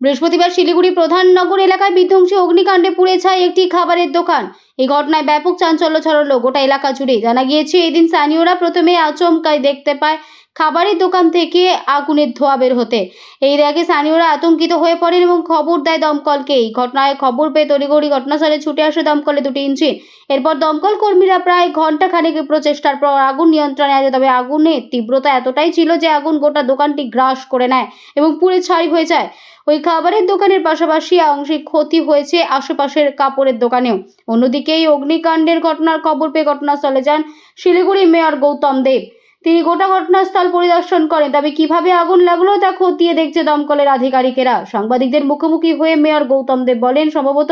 বৃহস্পতিবার শিলিগুড়ি প্রধাননগর এলাকায় বিধ্বংসী অগ্নিকাণ্ডে পুড়ে ছাই একটি খাবারের দোকান। এই ঘটনায় ব্যাপক চাঞ্চল্য ছড়ালো গোটা এলাকা জুড়ে। জানা গিয়েছে, এদিন স্থানীয়রা প্রথমে আচমকায় দেখতে পায় খাবারের দোকান থেকে আগুনের ধোঁয়া বের হতে। এই দেখে স্থানীয়রা আতঙ্কিত হয়ে পড়েন এবং খবর দেয় দমকলকে। এই ঘটনায় খবর পেয়ে তড়িঘড়ি ঘটনাস্থলে ছুটে আসে দমকলে দুটি ইঞ্জিন। এরপর দমকল কর্মীরা প্রায় ঘণ্টা খানেক প্রচেষ্টার পর আগুন নিয়ন্ত্রণে আসে তবে আগুনের তীব্রতা এতটাই ছিল যে আগুন গোটা দোকানটি গ্রাস করে নেয় এবং পুড়ে ছাই হয়ে যায়। ওই খাবারের দোকানের পাশাপাশি আংশিক ক্ষতি হয়েছে আশেপাশের কাপড়ের দোকানেও। অন্যদিকে এই অগ্নিকাণ্ডের ঘটনার খবর পেয়ে ঘটনাস্থলে যান শিলিগুড়ি মেয়র গৌতম দেব। তিনি গোটা ঘটনাস্থল পরিদর্শন করেন। তবে কীভাবে আগুন লাগল তা খতিয়ে দেখছে দমকলের আধিকারিকেরা। সাংবাদিকদের মুখোমুখি হয়ে মেয়র গৌতম দেব বলেন, সম্ভবত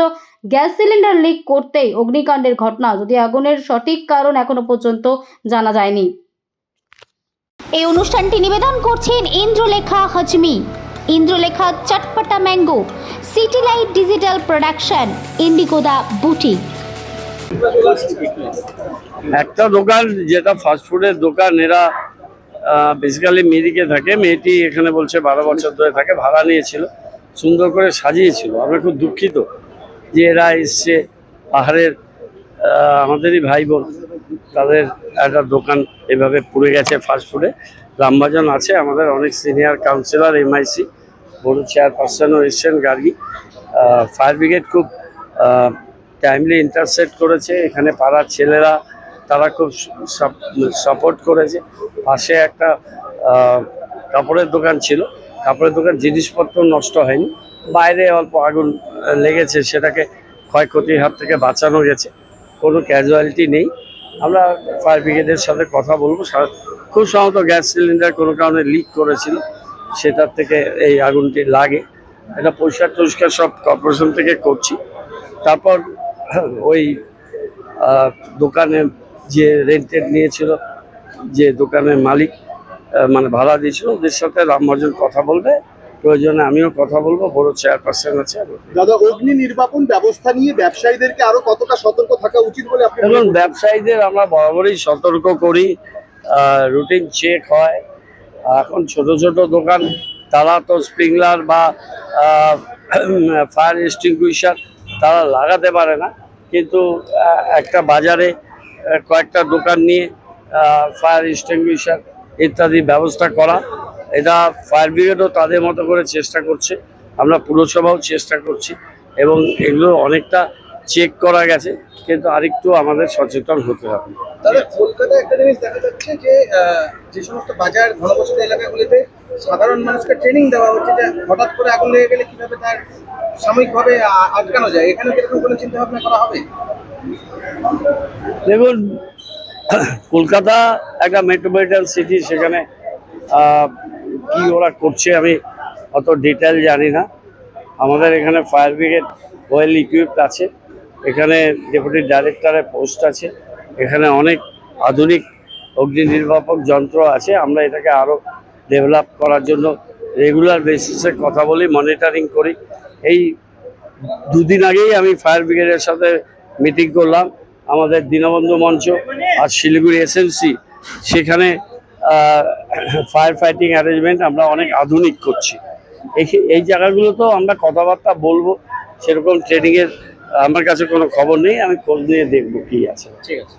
গ্যাস সিলিন্ডার লিক করতেই অগ্নিকাণ্ডের ঘটনা, যদি আগুনের সঠিক কারণ এখনও পর্যন্ত জানা যায়নি। এই অনুষ্ঠানটি নিবেদন করছেন Indralekha হজমি। Indralekha চটপটা mango city light digital production ইন্ডিগোদা বুটি একটা দোকান যেটা ফাস্টফুডের দোকান, এরা বেসিক্যালি মেয়েদিকে থাকে। মেয়েটি এখানে বলছে বারো বছর ধরে থাকে, ভাড়া নিয়েছিল, সুন্দর করে সাজিয়েছিল। আমরা খুব দুঃখিত যে এরা এসছে পাহাড়ের আমাদেরই ভাই বোন। তাদের একটা দোকান এভাবে পুড়ে গেছে ফাস্টফুডে রামবাজান আছে আমাদের অনেক সিনিয়র কাউন্সিলর এমআইসি বড় চেয়ারপারসনও এসছেন গার্গি। ফায়ার ব্রিগেড খুব টাইমলি ইন্টারসেপ্ট করেছে। এখানে পাড়ার ছেলেরা, তারা খুব সাপোর্ট করেছে। পাশে একটা কাপড়ের দোকান ছিল। কাপড়ের দোকান জিনিসপত্র নষ্ট হয়নি। বাইরে অল্প আগুন লেগেছে, সেটাকে ক্ষয়ক্ষতির হাত থেকে বাঁচানো গেছে। কোনো ক্যাজুয়ালিটি নেই। আমরা ফায়ার ব্রিগেডের সাথে কথা বলব। খুব সম্ভবত গ্যাস সিলিন্ডার কোনো কারণে লিক করেছিল। সেটার থেকে এই আগুনটি লাগে। এটা পরিষ্কার টরিষ্কার সব কর্পোরেশন থেকে করছি। তারপর ওই দোকানে যে রেন্টেড নিয়েছিল, যে দোকানের মালিক মানে ভাড়া দিয়েছিল, ওদের সাথে রামমহাজন কথা বলবে। প্রয়োজনে আমিও কথা বলব বড় চেয়ারপারসন আছে দাদা অগ্নি নির্বাপন ব্যবস্থা নিয়ে ব্যবসায়ীদেরকে আরও কতটা সতর্ক থাকা উচিত বলে আপনি মনে ব্যবসায়ীদের আমরা বরাবরই সতর্ক করি রুটিন চেক হয়। এখন ছোট ছোট দোকান তারা তো স্প্রিংলার বা ফায়ার এক্সটিংগুইশার তারা লাগাতে পারে না। কিন্তু একটা বাজারে কয়েকটা দোকান নিয়ে ফায়ার এক্সটিংগুইশার ইত্যাদি ব্যবস্থা করা। এটা ফায়ার ব্রিগেডও তাদের মতো করে চেষ্টা করছে। আমরা পুরসভাও চেষ্টা করছি এবং এগুলো অনেকটা চেক করা গেছে কিন্তু আরেকটু আমাদের সচেতন হতে হবে। দাদা কলকাতায় একটা জিনিস দেখা যাচ্ছে যে যে সমস্ত বাজার ঘনবসতি এলাকাগুলিতে সাধারণ মানুষকে ট্রেনিং দেওয়া হচ্ছে যে হঠাৎ করে আগুন লেগে গেলে কীভাবে তার সাময়িকভাবে আটকানো যায়? এখানে কি কোনো চিন্তা ভাবনা করা হবে? দেখুন কলকাতা একটা মেট্রোপলিটন সিটি সেখানে কি ওরা করছে আমি অত ডিটেল জানি না। আমাদের এখানে ফায়ার ব্রিগেড ওয়েল ইকুইপড আছে। এখানে ডেপুটি ডাইরেক্টরের পোস্ট আছে। এখানে অনেক আধুনিক অগ্নি নির্বাপক যন্ত্র আছে। আমরা এটাকে আরও ডেভেলপ করার জন্য রেগুলার বেসিসে কথা বলি মনিটরিং করি। এই দুদিন আগেই আমি ফায়ার ব্রিগেডের সাথে মিটিং করলাম। আমাদের দীনবন্ধু মঞ্চ আর শিলিগুড়ি এসএমসি সেখানে ফায়ার ফাইটিং অ্যারেঞ্জমেন্ট আমরা অনেক আধুনিক করছি। এই এই জায়গাগুলোতেও আমরা কথাবার্তা বলব, সেরকম ট্রেনিংয়ের আমার কাছে কোনো খবর নেই, আমি খোঁজ নিয়ে দেখব কী আছে। ঠিক আছে।